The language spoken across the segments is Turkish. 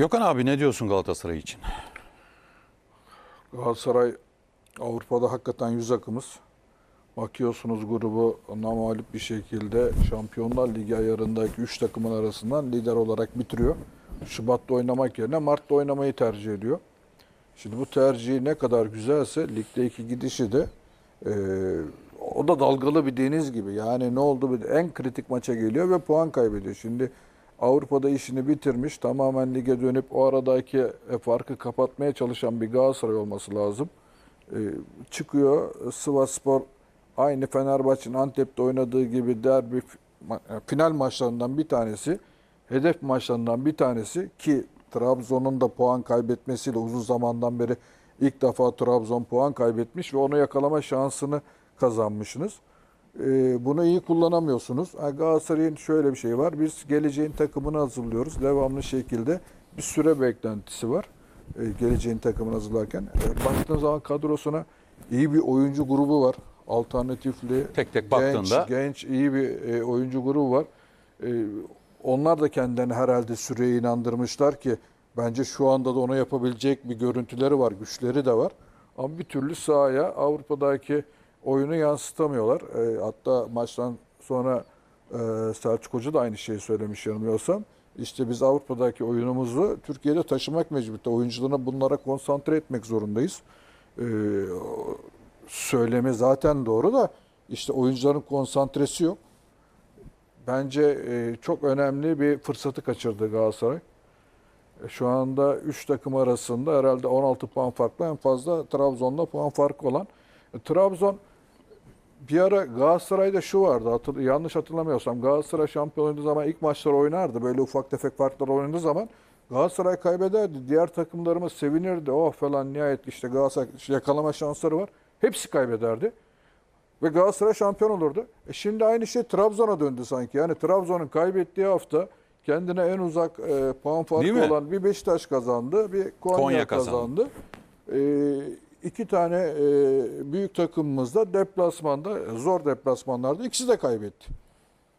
Gökhan abi ne diyorsun Galatasaray için? Galatasaray Avrupa'da hakikaten yüz akımız. Bakıyorsunuz grubu namalip bir şekilde Şampiyonlar Ligi ayarındaki 3 takımın arasından lider olarak bitiriyor. Şubat'ta oynamak yerine Mart'ta oynamayı tercih ediyor. Şimdi bu tercihi ne kadar güzelse ligdeki gidişi de e, o da dalgalı bir deniz gibi. Yani ne oldu? En kritik maça geliyor ve puan kaybediyor. Şimdi Avrupa'da işini bitirmiş, tamamen lige dönüp o aradaki e, farkı kapatmaya çalışan bir Galatasaray olması lazım. E, çıkıyor Sivasspor aynı Fenerbahçe'nin Antep'te oynadığı gibi derbi e, final maçlarından bir tanesi, hedef maçlarından bir tanesi ki Trabzon'un da puan kaybetmesiyle uzun zamandan beri ilk defa Trabzon puan kaybetmiş ve onu yakalama şansını kazanmışsınız. Ee, bunu iyi kullanamıyorsunuz. Galatasaray'ın şöyle bir şey var. Biz geleceğin takımını hazırlıyoruz. Devamlı şekilde bir süre beklentisi var. Ee, geleceğin takımını hazırlarken. Ee, baktığın zaman kadrosuna iyi bir oyuncu grubu var. Alternatifli, Tek tek genç, baktığında- genç iyi bir e, oyuncu grubu var. Ee, onlar da kendilerini herhalde süreye inandırmışlar ki bence şu anda da onu yapabilecek bir görüntüleri var, güçleri de var. Ama bir türlü sahaya Avrupa'daki oyunu yansıtamıyorlar. Ee, hatta maçtan sonra e, Selçuk Hoca da aynı şeyi söylemiş yanılmıyorsam. İşte biz Avrupa'daki oyunumuzu Türkiye'de taşımak mecburiyeti. Oyuncularına bunlara konsantre etmek zorundayız. O söylemi zaten doğru da işte oyuncuların konsantresi yok. Bence e, çok önemli bir fırsatı kaçırdı Galatasaray. E, Şu anda 3 takım arasında herhalde 16 puan farklı en fazla Trabzon'la puan farkı olan. E, Trabzon bir ara Galatasaray'da şu vardı hatır, yanlış hatırlamıyorsam Galatasaray şampiyon oynadığı zaman ilk maçları oynardı. Böyle ufak tefek farklar oynadığı zaman Galatasaray kaybederdi. Diğer takımlarımız sevinirdi. Oh falan nihayet işte Galatasaray yakalama şansları var. Hepsi kaybederdi. Ve Galatasaray şampiyon olurdu. E şimdi aynı şey Trabzon'a döndü sanki. Yani Trabzon'un kaybettiği hafta kendine en uzak e, puan farkı olan bir Beşiktaş kazandı, bir Konya, Konya kazandı. E, iki tane e, büyük takımımız da deplasmanda, zor deplasmanlarda ikisi de kaybetti.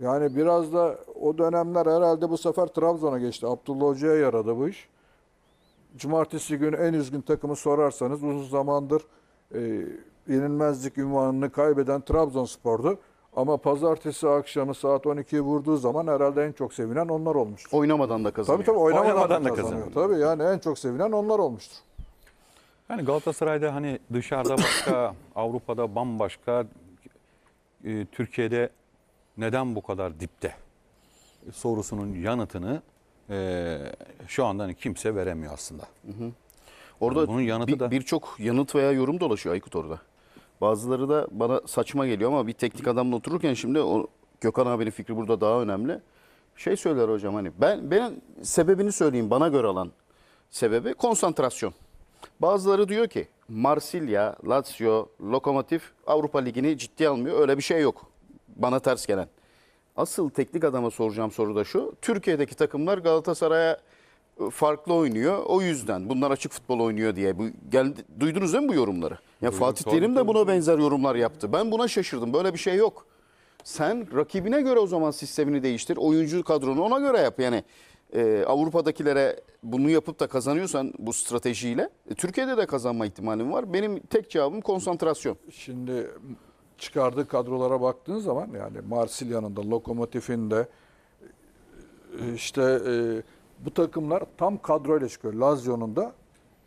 Yani biraz da o dönemler herhalde bu sefer Trabzon'a geçti. Abdullah Hoca'ya yaradı bu iş. Cumartesi günü en üzgün takımı sorarsanız uzun zamandır e, yenilmezlik ünvanını kaybeden Trabzonspor'du. Ama pazartesi akşamı saat 12'yi vurduğu zaman herhalde en çok sevinen onlar olmuştur. Oynamadan da kazanıyor. Tabii tabii oynamadan, Oynamadan da da kazanıyor. kazanıyor. Tabii yani en çok sevinen onlar olmuştur. Yani Galatasaray'da hani dışarıda başka, Avrupa'da bambaşka, e, Türkiye'de neden bu kadar dipte sorusunun yanıtını e, şu anda hani kimse veremiyor aslında. Orada Bunun yanıtı bir- da- birçok yanıt veya yorum dolaşıyor Aykut orada. Bazıları da bana saçma geliyor ama bir teknik adamla otururken şimdi o Gökhan abinin fikri burada daha önemli. Şey söyler hocam hani ben ben sebebini söyleyeyim bana göre alan sebebi konsantrasyon. Bazıları diyor ki Marsilya, Lazio, Lokomotiv Avrupa Ligi'ni ciddiye almıyor. Öyle bir şey yok. Bana ters gelen. Asıl teknik adama soracağım soru da şu. Türkiye'deki takımlar Galatasaray'a farklı oynuyor. O yüzden bunlar açık futbol oynuyor diye. Bu geldi, duydunuz değil mi bu yorumları? Ya Fatih tabii, Terim de buna benzer yorumlar yaptı. Ben buna şaşırdım. Böyle bir şey yok. Sen rakibine göre o zaman sistemini değiştir. Oyuncu kadronu ona göre yap. Yani e, Avrupa'dakilere bunu yapıp da kazanıyorsan bu stratejiyle e, Türkiye'de de kazanma ihtimalin var. Benim tek cevabım konsantrasyon. Şimdi çıkardığı kadrolara baktığın zaman yani Marsilya'nın da Lokomotif'in de e, işte e, bu takımlar tam kadroyla çıkıyor. Lazio'nun da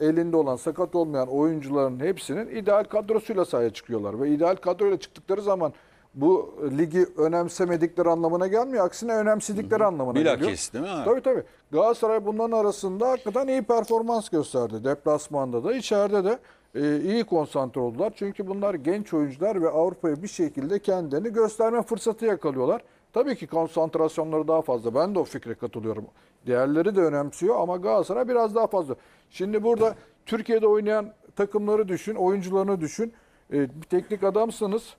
elinde olan sakat olmayan oyuncuların hepsinin ideal kadrosuyla sahaya çıkıyorlar. Ve ideal kadroyla çıktıkları zaman bu ligi önemsemedikleri anlamına gelmiyor. Aksine önemsedikleri anlamına geliyor. Bilakis değil mi? Tabii tabii. Galatasaray bunların arasında hakikaten iyi performans gösterdi. Deplasmanda da içeride de e, iyi konsantre oldular. Çünkü bunlar genç oyuncular ve Avrupa'ya bir şekilde kendilerini gösterme fırsatı yakalıyorlar. Tabii ki konsantrasyonları daha fazla. Ben de o fikre katılıyorum. Diğerleri de önemsiyor ama Galatasaray biraz daha fazla. Şimdi burada Türkiye'de oynayan takımları düşün, oyuncularını düşün. E, bir teknik adamsınız.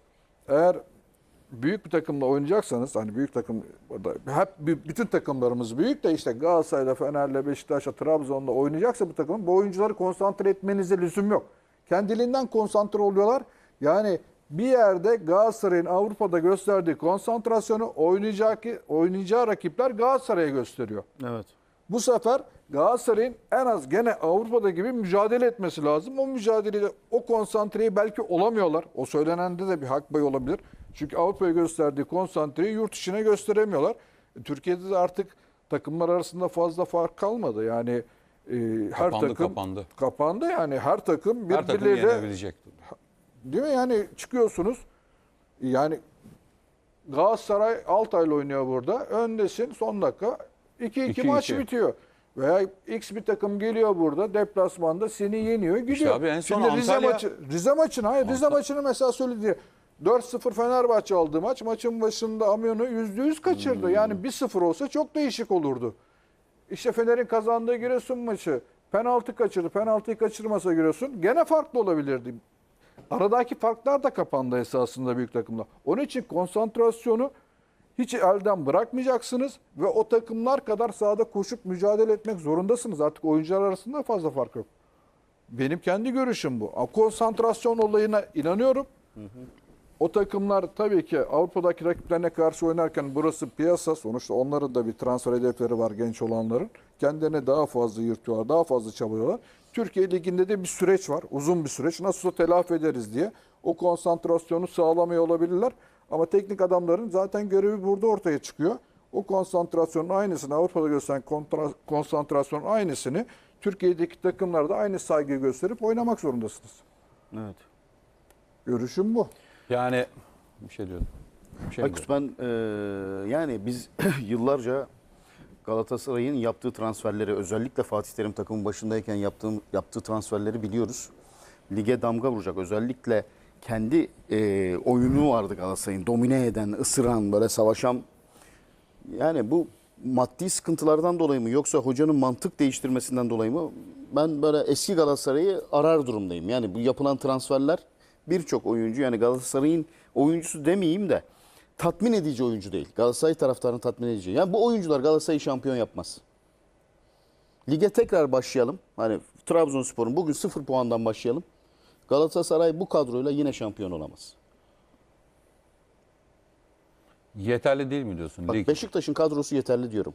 Eğer büyük bir takımla oynayacaksanız hani büyük takım hep bütün takımlarımız büyük de işte Galatasaray'da, Fener'le, Beşiktaş'la, Trabzon'la oynayacaksa bu takım bu oyuncuları konsantre etmenize lüzum yok. Kendiliğinden konsantre oluyorlar. Yani bir yerde Galatasaray'ın Avrupa'da gösterdiği konsantrasyonu oynayacağı, oynayacağı rakipler Galatasaray'a gösteriyor. Evet. Bu sefer Galatasaray'ın en az gene Avrupa'da gibi mücadele etmesi lazım. O mücadelede o konsantreyi belki olamıyorlar. O söylenende de bir hak payı olabilir. Çünkü Avrupa'ya gösterdiği konsantreyi yurt içine gösteremiyorlar. Türkiye'de de artık takımlar arasında fazla fark kalmadı. Yani e, her Kapandı, takım kapandı. kapandı yani her takım Her takım birbirleriyle yenebilecek. Değil mi? Yani çıkıyorsunuz. Yani Galatasaray Altay'la oynuyor burada. Öndesin son dakika 2-2 2-2. maç bitiyor. Veya X bir takım geliyor burada deplasmanda seni yeniyor gidiyor. abi en son Şimdi Rize Antalya- maçı Rize maçını hayır Rize maçını mesela söyledi. 4-0 Fenerbahçe aldı maç. Maçın başında Amyon'u %100 kaçırdı. Yani 1-0 olsa çok değişik olurdu. İşte Fener'in kazandığı Giresun maçı penaltı kaçırdı. Penaltıyı kaçırmasa Giresun gene farklı olabilirdi. Aradaki farklar da kapandı esasında büyük takımla. Onun için konsantrasyonu hiç elden bırakmayacaksınız ve o takımlar kadar sahada koşup mücadele etmek zorundasınız. Artık oyuncular arasında fazla fark yok. Benim kendi görüşüm bu. Konsantrasyon olayına inanıyorum. O takımlar tabii ki Avrupa'daki rakiplerine karşı oynarken burası piyasa. Sonuçta onların da bir transfer hedefleri var genç olanların. Kendilerine daha fazla yırtıyorlar, daha fazla çabalıyorlar. Türkiye Ligi'nde de bir süreç var. Uzun bir süreç. Nasıl telafi ederiz diye. O konsantrasyonu sağlamıyor olabilirler. Ama teknik adamların zaten görevi burada ortaya çıkıyor. O konsantrasyonun aynısını Avrupa'da gösteren kontra- konsantrasyonun aynısını Türkiye'deki takımlarda aynı saygıyı gösterip oynamak zorundasınız. Evet. Görüşüm bu. Yani bir şey diyordum. Bir şey Aykut ben e, yani biz yıllarca Galatasaray'ın yaptığı transferleri özellikle Fatih Terim takımın başındayken yaptığım, yaptığı transferleri biliyoruz. Lige damga vuracak. Özellikle kendi e, oyunu vardı Galatasaray'ın. Domine eden, ısıran, böyle savaşan. Yani bu maddi sıkıntılardan dolayı mı yoksa hocanın mantık değiştirmesinden dolayı mı? Ben böyle eski Galatasaray'ı arar durumdayım. Yani bu yapılan transferler birçok oyuncu yani Galatasaray'ın oyuncusu demeyeyim de tatmin edici oyuncu değil. Galatasaray taraftarını tatmin edici. Yani bu oyuncular Galatasaray'ı şampiyon yapmaz. Lige tekrar başlayalım. Hani Trabzonspor'un bugün sıfır puandan başlayalım. Galatasaray bu kadroyla yine şampiyon olamaz. Yeterli değil mi diyorsun? Bak Lig. Beşiktaş'ın kadrosu yeterli diyorum.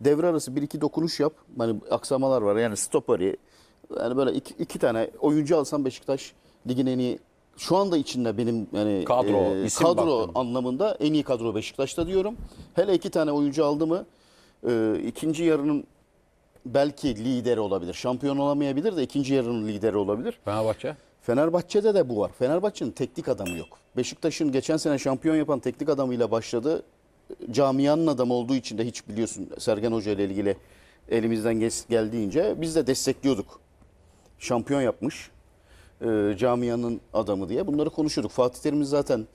Devre arası bir iki dokunuş yap. Hani aksamalar var. Yani stoperi. Yani böyle iki, iki tane oyuncu alsam Beşiktaş ligin en iyi şu anda içinde benim yani Kadro, isim kadro anlamında en iyi kadro Beşiktaş'ta diyorum. Hele iki tane oyuncu aldı mı e, ikinci yarının belki lideri olabilir. Şampiyon olamayabilir de ikinci yarının lideri olabilir. Fenerbahçe. Fenerbahçe'de de bu var. Fenerbahçe'nin teknik adamı yok. Beşiktaş'ın geçen sene şampiyon yapan teknik adamıyla başladı. Camianın adamı olduğu için de hiç biliyorsun Sergen Hoca ile ilgili elimizden geldiğince biz de destekliyorduk. Şampiyon yapmış. E, camianın adamı diye bunları konuşuyorduk. Fatih Terim'i zaten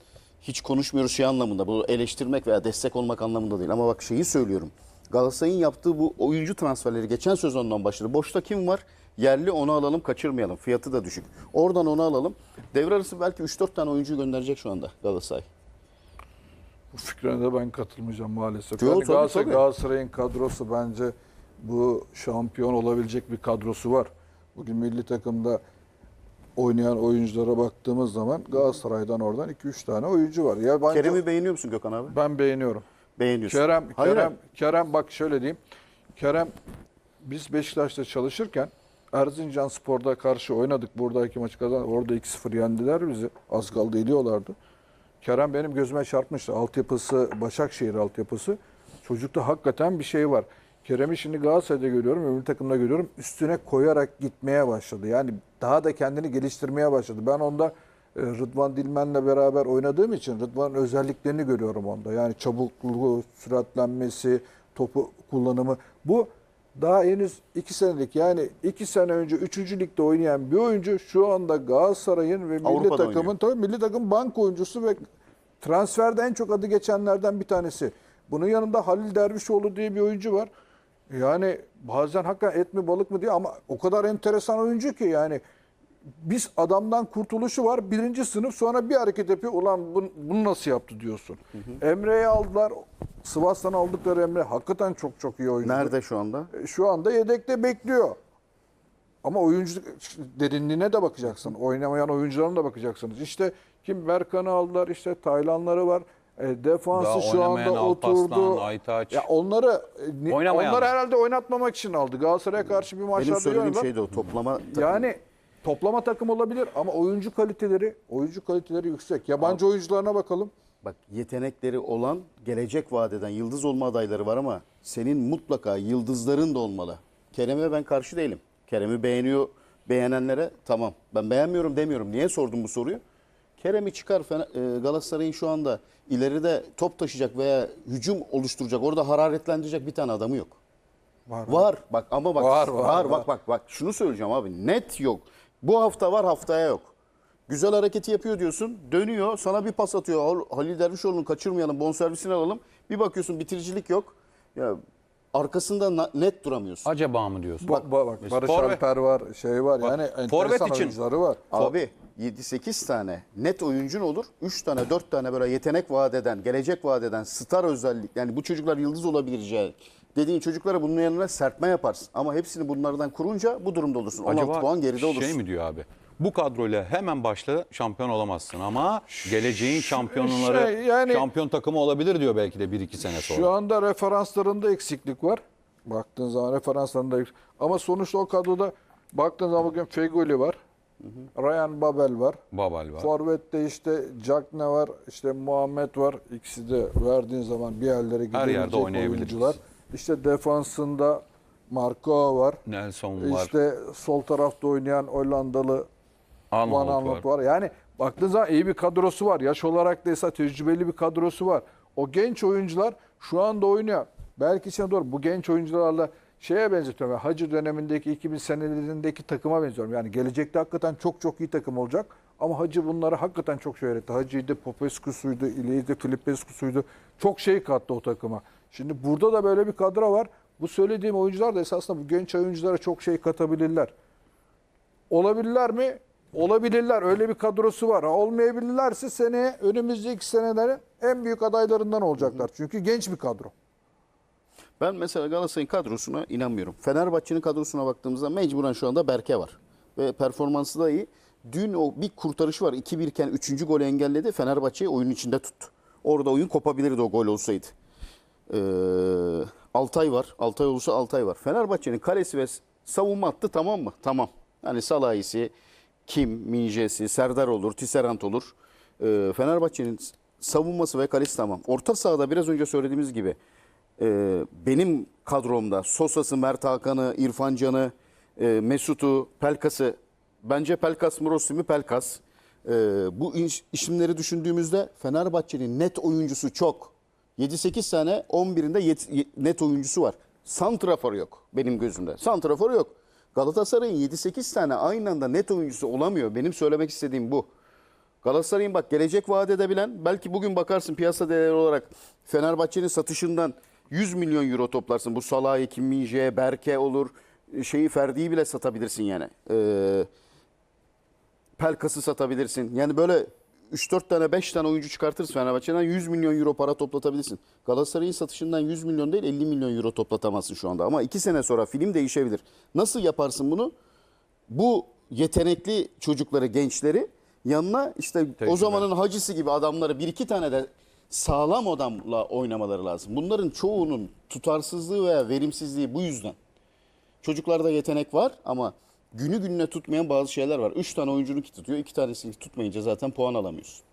hiç konuşmuyoruz şey anlamında. Bu eleştirmek veya destek olmak anlamında değil. Ama bak şeyi söylüyorum. Galatasaray'ın yaptığı bu oyuncu transferleri geçen sezondan başladı. Boşta kim var? Yerli onu alalım kaçırmayalım. Fiyatı da düşük. Oradan onu alalım. Devre arası belki 3-4 tane oyuncu gönderecek şu anda Galatasaray. Bu fikrine de ben katılmayacağım maalesef. Yo, Yani tabii, Galatasaray, tabii. Galatasaray'ın kadrosu bence bu şampiyon olabilecek bir kadrosu var. Bugün milli takımda oynayan oyunculara baktığımız zaman Galatasaray'dan oradan 2-3 tane oyuncu var. Ya bence Kerem'i beğeniyor musun Gökhan abi? ben beğeniyorum. Beğeniyorsun. Kerem, Hayır, Kerem. Kerem bak şöyle diyeyim. Kerem biz Beşiktaş'ta çalışırken Erzincan Spor'da karşı oynadık. Burada iki maç kazandık. Orada 2-0 yendiler bizi. Az kaldı ediyorlardı. Kerem benim gözüme çarpmıştı. Altyapısı, Başakşehir altyapısı. Çocukta hakikaten bir şey var. Kerem'i şimdi Galatasaray'da görüyorum, öbür takımda görüyorum. Üstüne koyarak gitmeye başladı. Yani daha da kendini geliştirmeye başladı. Ben onda e, Rıdvan Dilmen'le beraber oynadığım için Rıdvan'ın özelliklerini görüyorum onda. Yani çabukluğu, süratlenmesi, topu kullanımı. Bu daha henüz 2 senelik yani 2 sene önce 3. ligde oynayan bir oyuncu şu anda Galatasaray'ın ve milli Avrupa'da takımın oynuyor. tabii milli takım bank oyuncusu ve transferde en çok adı geçenlerden bir tanesi. Bunun yanında Halil Dervişoğlu diye bir oyuncu var. Yani bazen hakikaten et mi balık mı diye ama o kadar enteresan oyuncu ki yani biz adamdan kurtuluşu var. Birinci sınıf sonra bir hareket yapıyor. Ulan bunu, bunu nasıl yaptı diyorsun. Emre'yi aldılar. Sivas'tan aldıkları Emre hakikaten çok çok iyi oyuncu. Nerede şu anda? E, Şu anda yedekte bekliyor. Ama oyuncu derinliğine de bakacaksın. Oynamayan oyuncularına da bakacaksınız. İşte kim Berkan'ı aldılar, işte Taylanları var. E, defansı Daha şu oynamayan anda Alparslan, oturdu. Aytaç. Ya onları ni- Oynamayan onları mı? herhalde oynatmamak için aldı. Galatasaray'a karşı bir Benim maçlarda söylediğim oynadılar. şey de o toplama takımı. Yani toplama takım olabilir ama oyuncu kaliteleri oyuncu kaliteleri yüksek. Yabancı oyuncularına bakalım. Bak yetenekleri olan gelecek vadeden yıldız olma adayları var ama senin mutlaka yıldızların da olmalı. Kerem'e ben karşı değilim. Kerem'i beğeniyor beğenenlere tamam. Ben beğenmiyorum demiyorum. Niye sordum bu soruyu? Kerem'i çıkar e, Galatasaray'ın şu anda ileride top taşıyacak veya hücum oluşturacak, orada hararetlendirecek bir tane adamı yok. Var. Var bak ama bak Var, var, var, var. bak bak bak şunu söyleyeceğim abi net yok. Bu hafta var haftaya yok. Güzel hareketi yapıyor diyorsun. Dönüyor sana bir pas atıyor. Hal- Halil Dervişoğlu'nu kaçırmayalım bonservisini alalım. Bir bakıyorsun bitiricilik yok. Ya arkasında na- net duramıyorsun. Acaba mı diyorsun? Bak, bak, bak Barış Forvet- Alper var, şey var. Yani forvet enteresan için- oyuncuları var. Abi 7-8 tane net oyuncun olur. 3 tane 4 tane böyle yetenek vaat eden, gelecek vaat eden, star özellik. Yani bu çocuklar yıldız olabileceği dediğin çocuklara bunun yanına serpme yaparsın. Ama hepsini bunlardan kurunca bu durumda olursun. 16 puan geride olursun. şey mi diyor abi? Bu kadroyla hemen başla şampiyon olamazsın ama geleceğin şampiyonları şey, yani- şampiyon takımı olabilir diyor belki de 1-2 sene sonra. Şu anda referanslarında eksiklik var. Baktığın zaman referanslarında ama sonuçta o kadroda baktığın zaman bugün Fegoli var. Ryan Babel var. Babal var. Forvet'te işte Jackne var, işte Muhammed var. İkisi de verdiğin zaman bir yerlere gidebilecek oyuncular. İşte defansında Marco var. Nelson var. İşte sol tarafta oynayan Hollandalı Arnold Aanholt var. var. Yani baktığın zaman iyi bir kadrosu var. Yaş olarak da ise tecrübeli bir kadrosu var. O genç oyuncular şu anda oynuyor. Belki içine doğru bu genç oyuncularla şeye benzetiyorum. Yani Hacı dönemindeki 2000 senelerindeki takıma benziyorum. Yani gelecekte hakikaten çok çok iyi takım olacak. Ama Hacı bunları hakikaten çok şey öğretti. Hacı'ydı, Popescu'suydu, İleydi, Filipescu'suydu. Çok şey kattı o takıma. Şimdi burada da böyle bir kadro var. Bu söylediğim oyuncular da esasında bu genç oyunculara çok şey katabilirler. Olabilirler mi? Olabilirler. Öyle bir kadrosu var. Olmayabilirlerse seneye önümüzdeki senelerin en büyük adaylarından olacaklar. Çünkü genç bir kadro. Ben mesela Galatasaray'ın kadrosuna inanmıyorum. Fenerbahçe'nin kadrosuna baktığımızda mecburen şu anda Berke var. Ve performansı da iyi. Dün o bir kurtarış var. 2-1 iken 3. golü engelledi. Fenerbahçe'yi oyun içinde tuttu. Orada oyun kopabilirdi o gol olsaydı. Ee, Altay var. Altay olursa Altay var. Fenerbahçe'nin kalesi ve savunma attı tamam mı? Tamam. Yani Salahisi, Kim, Minjesi, Serdar olur, Tisserant olur. Ee, Fenerbahçe'nin savunması ve kalesi tamam. Orta sahada biraz önce söylediğimiz gibi e, benim kadromda Sosa'sı, Mert Hakan'ı, İrfan Can'ı, e, Mesut'u, Pelkas'ı bence Pelkas mı Rossi mi Pelkas. E, bu iş- isimleri düşündüğümüzde Fenerbahçe'nin net oyuncusu çok. 7-8 tane 11'inde yet- ye- net oyuncusu var. Santrafor yok benim gözümde. Santrafor yok. Galatasaray'ın 7-8 tane aynı anda net oyuncusu olamıyor. Benim söylemek istediğim bu. Galatasaray'ın bak gelecek vaat edebilen belki bugün bakarsın piyasa değeri olarak Fenerbahçe'nin satışından 100 milyon euro toplarsın. Bu Salah, Kim Berke olur. Şeyi Ferdi'yi bile satabilirsin yani. Ee, Pelkas'ı satabilirsin. Yani böyle 3-4 tane 5 tane oyuncu çıkartırız Fenerbahçe'den 100 milyon euro para toplatabilirsin. Galatasaray'ın satışından 100 milyon değil 50 milyon euro toplatamazsın şu anda. Ama 2 sene sonra film değişebilir. Nasıl yaparsın bunu? Bu yetenekli çocukları, gençleri yanına işte o zamanın hacısı gibi adamları bir iki tane de sağlam adamla oynamaları lazım. Bunların çoğunun tutarsızlığı veya verimsizliği bu yüzden. Çocuklarda yetenek var ama günü gününe tutmayan bazı şeyler var. Üç tane oyuncunu tutuyor, iki tanesini tutmayınca zaten puan alamıyorsun.